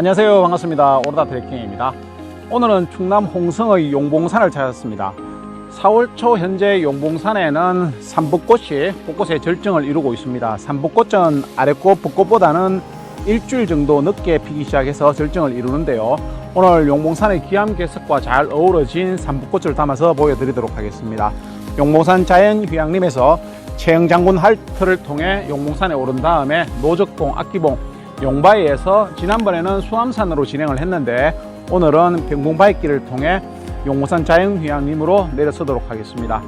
안녕하세요. 반갑습니다. 오르다 트레킹입니다. 오늘은 충남 홍성의 용봉산을 찾았습니다. 4월 초 현재 용봉산에는 삼벚꽃이 곳곳에 절정을 이루고 있습니다. 삼벚꽃은 아래꽃 벚꽃보다는 일주일 정도 늦게 피기 시작해서 절정을 이루는데요. 오늘 용봉산의 기암괴석과 잘 어우러진 삼벚꽃을 담아서 보여드리도록 하겠습니다. 용봉산 자연휴양림에서 최영 장군 할트를 통해 용봉산에 오른 다음에 노적봉, 악기봉, 용바위에서 지난번에는 수암산으로 진행을 했는데 오늘은 병봉바위길을 통해 용봉산 자연휴양림으로 내려서도록 하겠습니다.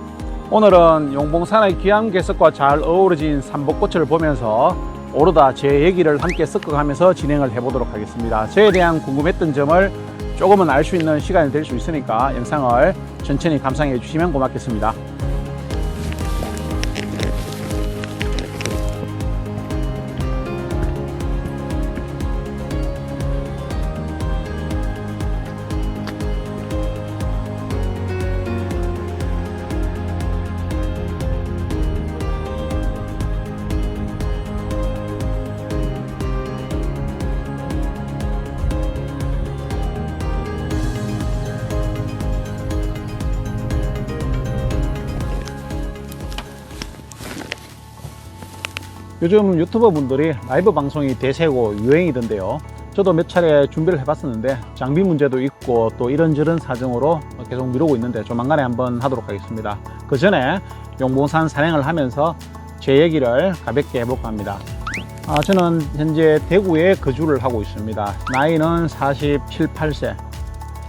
오늘은 용봉산의 귀암괴석과 잘 어우러진 삼벚꽃을 보면서 오르다 제 얘기를 함께 섞어가면서 진행을 해보도록 하겠습니다. 저에 대한 궁금했던 점을 조금은 알 수 있는 시간이 될 수 있으니까 영상을 천천히 감상해 주시면 고맙겠습니다. 요즘 유튜버 분들이 라이브 방송이 대세고 유행이던데요. 저도 몇 차례 준비를 해봤었는데 장비 문제도 있고 또 이런저런 사정으로 계속 미루고 있는데 조만간에 한번 하도록 하겠습니다. 그 전에 용봉산 산행을 하면서 제 얘기를 가볍게 해볼까 합니다. 아, 저는 현재 대구에 거주를 하고 있습니다. 나이는 47, 8세.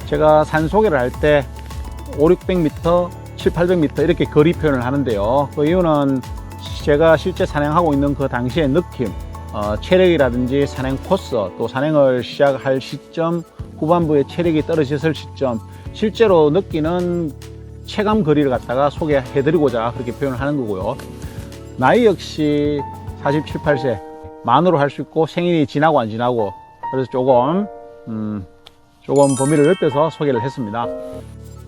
제가 산 소개를 할 때 5, 600m, 7, 800m 이렇게 거리 표현을 하는데요. 그 이유는 제가 실제 산행하고 있는 그 당시의 느낌, 어, 체력이라든지 산행 코스, 또 산행을 시작할 시점, 후반부에 체력이 떨어졌을 시점, 실제로 느끼는 체감 거리를 갖다가 소개해드리고자 그렇게 표현을 하는 거고요. 나이 역시 47, 8세, 만으로 할 수 있고 생일이 지나고 안 지나고, 그래서 조금, 음, 조금 범위를 넓혀서 소개를 했습니다.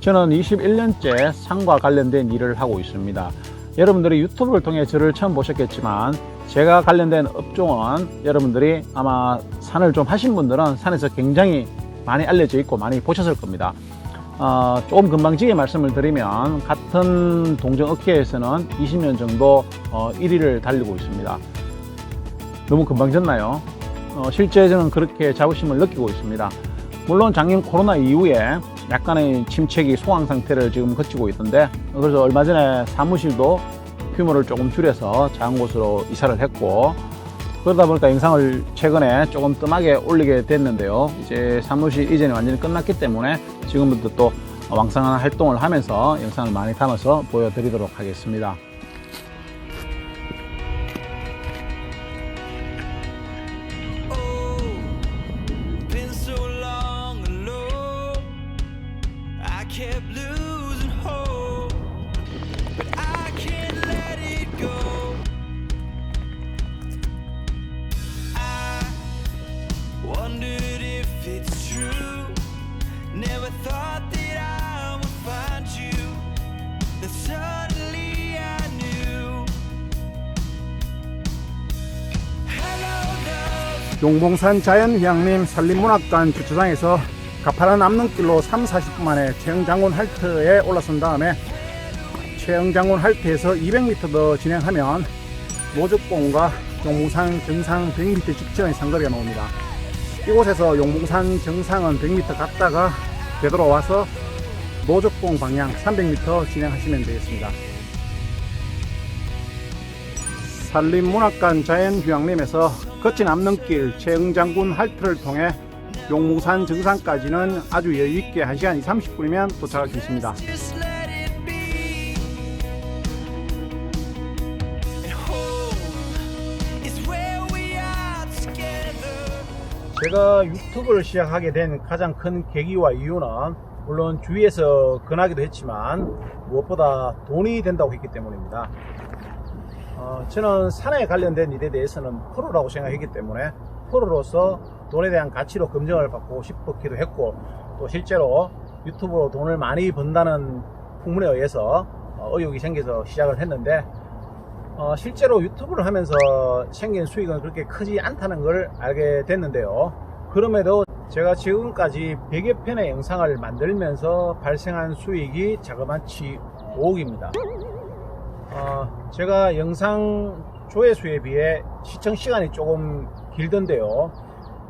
저는 21년째 산과 관련된 일을 하고 있습니다. 여러분들이 유튜브를 통해 저를 처음 보셨겠지만 제가 관련된 업종은 여러분들이 아마 산을 좀 하신 분들은 산에서 굉장히 많이 알려져 있고 많이 보셨을 겁니다. 어, 조금 금방지게 말씀을 드리면 같은 동정 업계에서는 20년 정도 어, 1위를 달리고 있습니다. 너무 금방 졌나요? 어, 실제 저는 그렇게 자부심을 느끼고 있습니다. 물론 작년 코로나 이후에 약간의 침체기 소강 상태를 지금 거치고 있던데 그래서 얼마 전에 사무실도 규모를 조금 줄여서 작은 곳으로 이사를 했고 그러다 보니까 영상을 최근에 조금 뜸하게 올리게 됐는데요. 이제 사무실 이전이 완전히 끝났기 때문에 지금부터 또 왕성한 활동을 하면서 영상을 많이 담아서 보여드리도록 하겠습니다 용봉산 자연휴양림 산림문학관 주차장에서 가파른 남릉길로 3, 40분 만에 최영장군 할트에 올라선 다음에 최영장군 할트에서 200m 더 진행하면 노적봉과 용봉산 정상 100m 직전의 상거리가 나옵니다. 이곳에서 용봉산 정상은 100m 갔다가 되돌아와서 노적봉 방향 300m 진행하시면 되겠습니다. 산림문학관 자연휴양림에서 거친 남는길 최응장군 할트를 통해 용봉산 정상까지는 아주 여유있게 1시간 30분이면 도착할 수 있습니다. 제가 유튜브를 시작하게 된 가장 큰 계기와 이유는 물론 주위에서 권하기도 했지만 무엇보다 돈이 된다고 했기 때문입니다. 어, 저는 산에 관련된 일에 대해서는 프로라고 생각했기 때문에 프로로서 돈에 대한 가치로 검증을 받고 싶었기도 했고 또 실제로 유튜브로 돈을 많이 번다는 풍문에 의해서 어, 의욕이 생겨서 시작을 했는데 어, 실제로 유튜브를 하면서 생긴 수익은 그렇게 크지 않다는 걸 알게 됐는데요. 그럼에도 제가 지금까지 100여 편의 영상을 만들면서 발생한 수익이 자그마치 5억입니다. 어, 제가 영상 조회수에 비해 시청 시간이 조금 길던데요.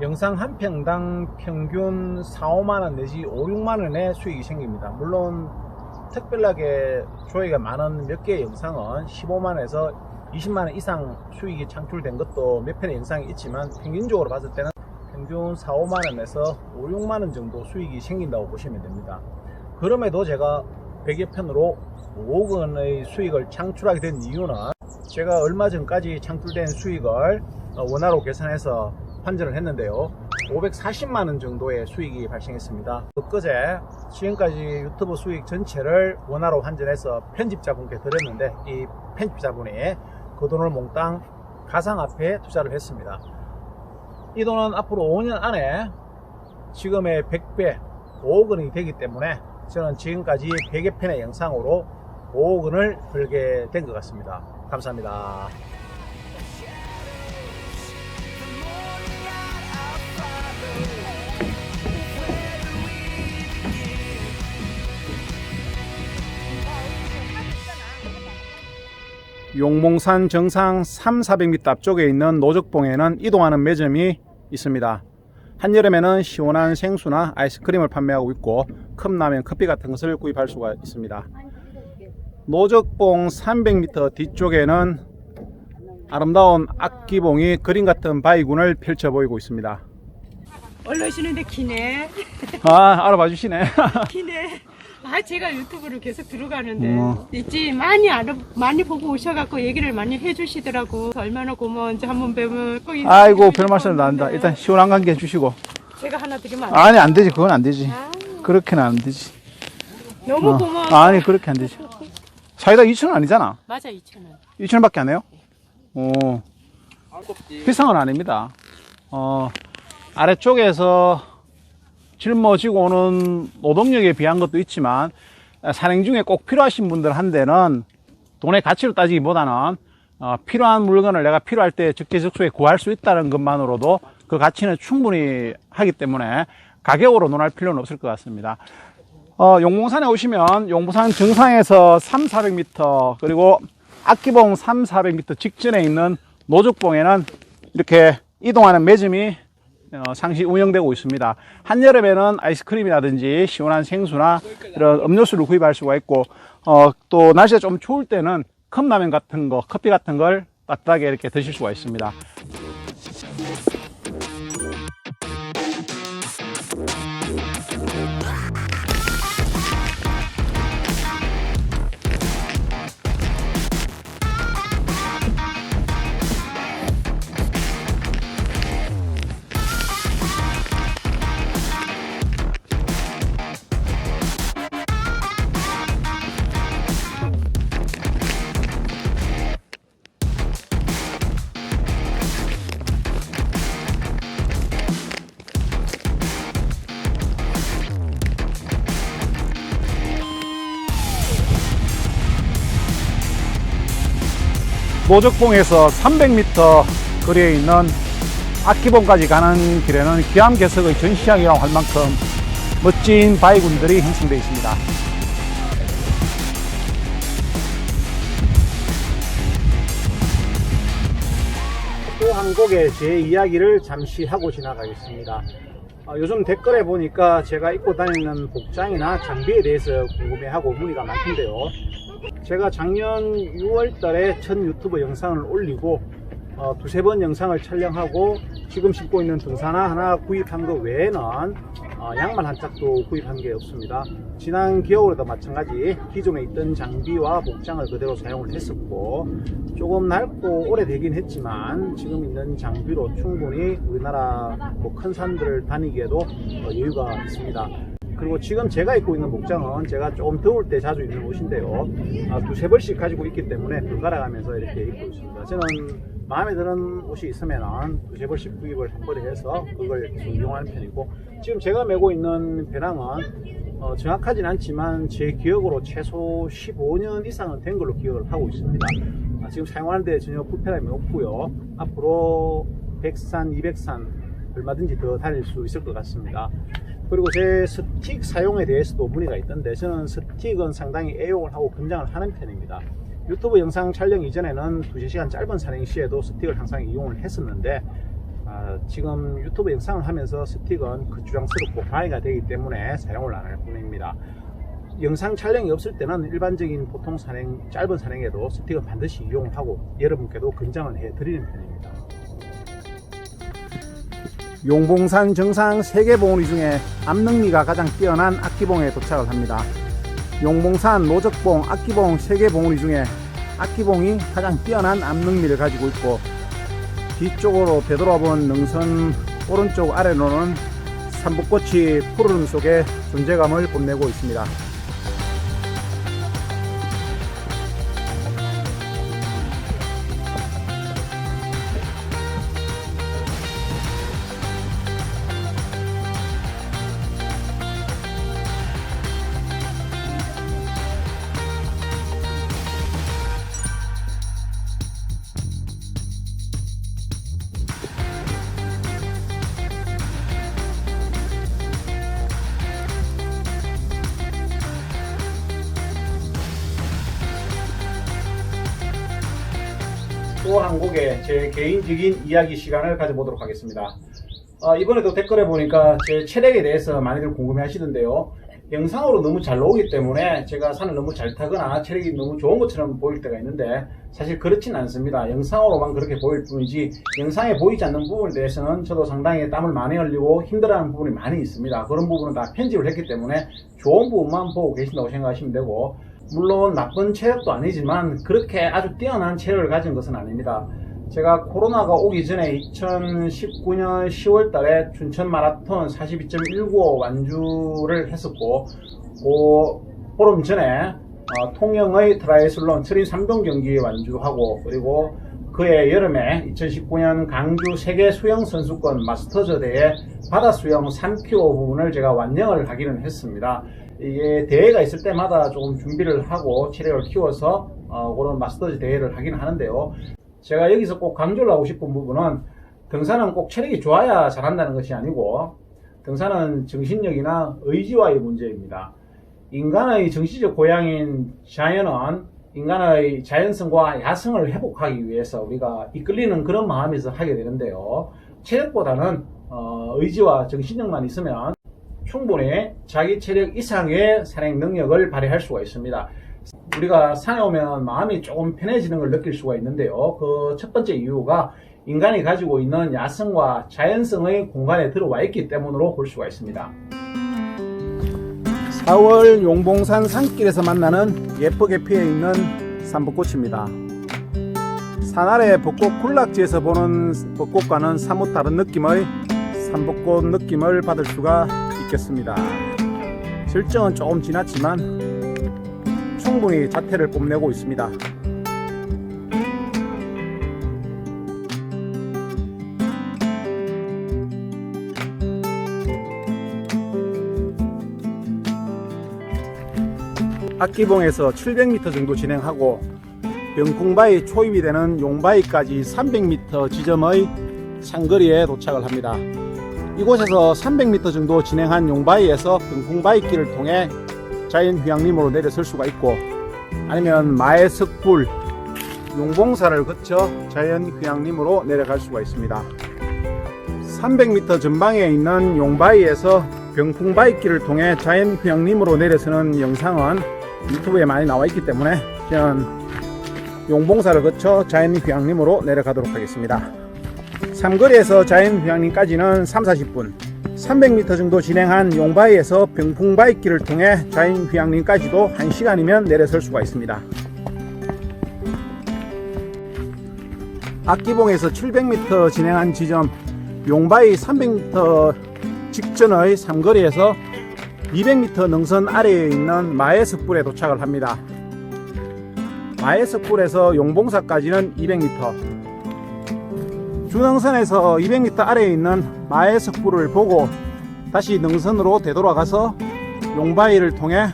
영상 한 평당 평균 4, 5만원 내지 5, 6만원의 수익이 생깁니다. 물론 특별하게 조회가 많은 몇 개의 영상은 15만원에서 20만원 이상 수익이 창출된 것도 몇 편의 영상이 있지만 평균적으로 봤을 때는 평균 4, 5만원에서 5, 6만원 정도 수익이 생긴다고 보시면 됩니다. 그럼에도 제가 100여 편으로 5억 원의 수익을 창출하게 된 이유는 제가 얼마 전까지 창출된 수익을 어, 원화로 계산해서 환전을 했는데요. 540만 원 정도의 수익이 발생했습니다. 엊그제 지금까지 유튜브 수익 전체를 원화로 환전해서 편집자분께 드렸는데 이 편집자분이 그 돈을 몽땅 가상화폐에 투자를 했습니다. 이 돈은 앞으로 5년 안에 지금의 100배 5억 원이 되기 때문에 저는 지금까지 100여 편의 영상으로 5억 원을 벌게 된 것 같습니다. 감사합니다. 용몽산 정상 3, 400m 앞쪽에 있는 노적봉에는 이동하는 매점이 있습니다. 한여름에는 시원한 생수나 아이스크림을 판매하고 있고 컵라면, 커피 같은 것을 구입할 수가 있습니다. 노적봉 300m 뒤쪽에는 아름다운 악기봉이 그림 같은 바위군을 펼쳐 보이고 있습니다. 올라오시는데 기네. 아, 알아봐 주시네. 기네. 아, 제가 유튜브를 계속 들어가는데 어. 있지 많이 알아 많이 보고 오셔갖고 얘기를 많이 해주시더라고. 얼마나 고마운지 한번 뵈면 꼭 인사드리고 아이고, 별 말씀 안 한다. 싶었는데 일단 시원한 관계 해주시고. 제가 하나 드리면 안 돼. 아니, 안 되지. 그건 안 되지. 아, 그렇게는 안 되지. 너무 어. 고마워. 아니, 그렇게 안 되지. 사이다 2,000원 아니잖아. 맞아 2천 원. 2,000원밖에 안 해요? 오. 비싼 건 아닙니다. 어, 아래쪽에서 짊어지고 오는 노동력에 비한 것도 있지만, 산행 중에 꼭 필요하신 분들한테는 돈의 가치로 따지기보다는 어, 필요한 물건을 내가 필요할 때 적재적소에 구할 수 있다는 것만으로도 그 가치는 충분히 하기 때문에 가격으로 논할 필요는 없을 것 같습니다. 어, 용봉산에 오시면 용봉산 정상에서 3, 400m 그리고 악기봉 3, 400m 직전에 있는 노적봉에는 이렇게 이동하는 매점이 어, 상시 운영되고 있습니다. 한여름에는 아이스크림이라든지 시원한 생수나 이런 음료수를 구입할 수가 있고 어, 또 날씨가 좀 추울 때는 컵라면 같은 거, 커피 같은 걸 따뜻하게 이렇게 드실 수가 있습니다. 노적봉에서 300m 거리에 있는 악기봉까지 가는 길에는 기암괴석의 전시장이라고 할 만큼 멋진 바위군들이 형성되어 있습니다. 또한 곡의 제 이야기를 잠시 하고 지나가겠습니다. 어, 요즘 댓글에 보니까 제가 입고 다니는 복장이나 장비에 대해서 궁금해하고 문의가 많던데요. 제가 작년 6월 달에 첫 유튜브 영상을 올리고 어, 두세 번 영상을 촬영하고 지금 신고 있는 등산화 하나 구입한 것 외에는 어, 양말 한 짝도 구입한 게 없습니다. 지난 겨울에도 마찬가지 기존에 있던 장비와 복장을 그대로 사용을 했었고 조금 낡고 오래되긴 했지만 지금 있는 장비로 충분히 우리나라 뭐 큰 산들을 다니기에도 어, 여유가 있습니다. 그리고 지금 제가 입고 있는 목장은 제가 조금 더울 때 자주 입는 옷인데요. 아, 두세 벌씩 가지고 있기 때문에 번갈아 가면서 이렇게 입고 있습니다. 저는 마음에 드는 옷이 있으면 두세 벌씩 구입을 한 번에 해서 그걸 이용하는 편이고 지금 제가 메고 있는 배낭은 어, 정확하진 않지만 제 기억으로 최소 15년 이상은 된 걸로 기억을 하고 있습니다. 아, 지금 사용하는데 전혀 불편함이 없고요. 앞으로 100산, 200산 얼마든지 더 달릴 수 있을 것 같습니다. 그리고 제 스틱 사용에 대해서도 문의가 있던데 저는 스틱은 상당히 애용을 하고 권장을 하는 편입니다. 유튜브 영상 촬영 이전에는 2시간 짧은 산행 시에도 스틱을 항상 이용을 했었는데 아, 지금 유튜브 영상을 하면서 스틱은 거추장스럽고 방해가 되기 때문에 사용을 안 할 뿐입니다. 영상 촬영이 없을 때는 일반적인 보통 산행, 짧은 산행에도 스틱은 반드시 이용을 하고 여러분께도 권장을 해 드리는 편입니다. 용봉산 정상 세개 봉우리 중에 암능미가 가장 뛰어난 악기봉에 도착을 합니다. 용봉산 노적봉, 악기봉 세개 봉우리 중에 악기봉이 가장 뛰어난 암능미를 가지고 있고 뒤쪽으로 되돌아본 능선 오른쪽 아래로는 삼북꽃이 푸르름 속에 존재감을 뽐내고 있습니다. 또한 곡의 제 개인적인 이야기 시간을 가져보도록 하겠습니다. 아, 이번에도 댓글에 보니까 제 체력에 대해서 많이들 궁금해 하시던데요. 영상으로 너무 잘 나오기 때문에 제가 산을 너무 잘 타거나 체력이 너무 좋은 것처럼 보일 때가 있는데 사실 그렇진 않습니다. 영상으로만 그렇게 보일 뿐이지 영상에 보이지 않는 부분에 대해서는 저도 상당히 땀을 많이 흘리고 힘들어하는 부분이 많이 있습니다. 그런 부분은 다 편집을 했기 때문에 좋은 부분만 보고 계신다고 생각하시면 되고 물론 나쁜 체력도 아니지만 그렇게 아주 뛰어난 체력을 가진 것은 아닙니다. 제가 코로나가 오기 전에 2019년 10월 달에 춘천 마라톤 42.195 완주를 했었고, 그 보름 전에 어, 통영의 트라이슬론 트림 3종 경기 완주하고, 그리고 그해 여름에 2019년 강주 세계 수영 선수권 마스터즈 대회 바다 수영 3km 부분을 제가 완영을 하기는 했습니다. 이게 대회가 있을 때마다 조금 준비를 하고 체력을 키워서 어, 그런 마스터즈 대회를 하긴 하는데요. 제가 여기서 꼭 강조를 하고 싶은 부분은 등산은 꼭 체력이 좋아야 잘한다는 것이 아니고 등산은 정신력이나 의지와의 문제입니다. 인간의 정치적 고향인 자연은 인간의 자연성과 야성을 회복하기 위해서 우리가 이끌리는 그런 마음에서 하게 되는데요. 체력보다는 어, 의지와 정신력만 있으면 충분히 자기 체력 이상의 산행 능력을 발휘할 수가 있습니다. 우리가 산에 오면 마음이 조금 편해지는 걸 느낄 수가 있는데요. 그 첫 번째 이유가 인간이 가지고 있는 야성과 자연성의 공간에 들어와 있기 때문으로 볼 수가 있습니다. 4월 용봉산 산길에서 만나는 예쁘게 피어 있는 삼벚꽃입니다. 산 아래 벚꽃 군락지에서 보는 벚꽃과는 사뭇 다른 느낌의 삼벚꽃 느낌을 받을 수가 있겠습니다. 절정은 조금 지났지만 충분히 자태를 뽐내고 있습니다. 악기봉에서 700m 정도 진행하고 병풍바위 초입이 되는 용바위까지 300m 지점의 상거리에 도착을 합니다. 이곳에서 300m 정도 진행한 용바위에서 병풍바위길을 통해 자연 휴양림으로 내려설 수가 있고 아니면 마해석불 용봉사를 거쳐 자연 휴양림으로 내려갈 수가 있습니다. 300m 전방에 있는 용바위에서 병풍바위길을 통해 자연 휴양림으로 내려서는 영상은 유튜브에 많이 나와 있기 때문에 저는 용봉사를 거쳐 자연 휴양림으로 내려가도록 하겠습니다. 삼거리에서 자연휴양림까지는 3, 40분 300m 정도 진행한 용바위에서 병풍바위길을 통해 자연휴양림까지도 1시간이면 내려설 수가 있습니다. 악기봉에서 700m 진행한 지점 용바위 300m 직전의 삼거리에서 200m 능선 아래에 있는 마해석불에 도착을 합니다. 마해석불에서 용봉사까지는 200m 중앙선에서 200m 아래에 있는 마해석불을 보고 다시 능선으로 되돌아가서 용바위를 통해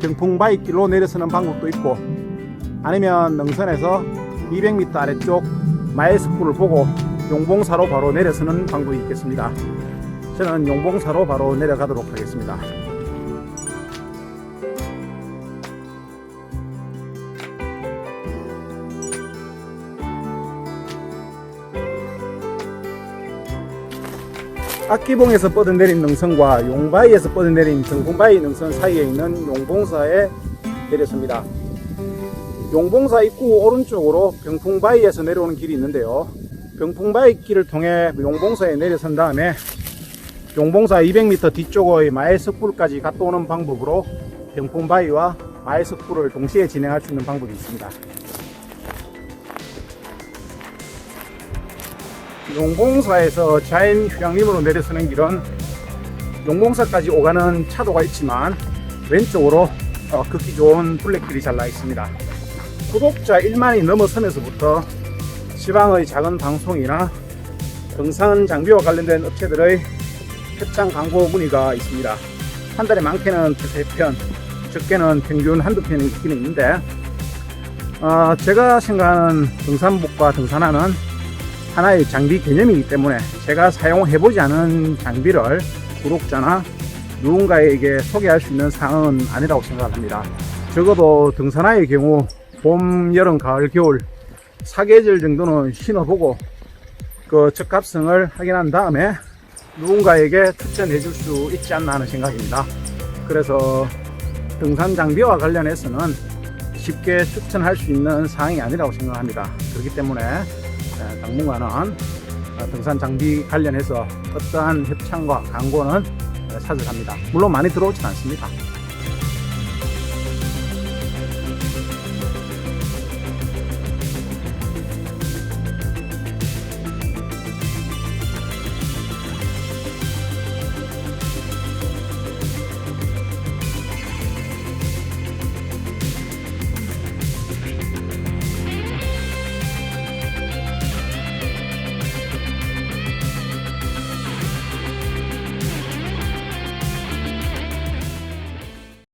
경풍바위 길로 내려서는 방법도 있고 아니면 능선에서 200m 아래쪽 마해석불을 보고 용봉사로 바로 내려서는 방법이 있겠습니다. 저는 용봉사로 바로 내려가도록 하겠습니다. 악기봉에서 뻗어내린 능선과 용바위에서 뻗어내린 정봉바위 능선 사이에 있는 용봉사에 내렸습니다. 용봉사 입구 오른쪽으로 병풍바위에서 내려오는 길이 있는데요. 병풍바위 길을 통해 용봉사에 내려선 다음에 용봉사 200m 뒤쪽의 마일석굴까지 갔다 오는 방법으로 병풍바위와 마일석굴을 동시에 진행할 수 있는 방법이 있습니다. 용봉사에서 자연 휴양림으로 내려서는 길은 용봉사까지 오가는 차도가 있지만 왼쪽으로 어, 걷기 좋은 블랙길이 잘 나 있습니다. 구독자 1만이 넘어서면서부터 지방의 작은 방송이나 등산 장비와 관련된 업체들의 협찬 광고 문의가 있습니다. 한 달에 많게는 두세 편, 적게는 평균 한두 편이 있긴 있는데, 어, 제가 생각하는 등산복과 등산화는 하나의 장비 개념이기 때문에 제가 사용해보지 않은 장비를 구독자나 누군가에게 소개할 수 있는 사항은 아니라고 생각합니다. 적어도 등산화의 경우 봄, 여름, 가을, 겨울 사계절 정도는 신어보고 그 적합성을 확인한 다음에 누군가에게 추천해 줄 수 있지 않나 하는 생각입니다. 그래서 등산 장비와 관련해서는 쉽게 추천할 수 있는 사항이 아니라고 생각합니다. 그렇기 때문에 에, 당분간은 어, 등산 장비 관련해서 어떠한 협찬과 광고는 에, 사절합니다. 물론 많이 들어오진 않습니다.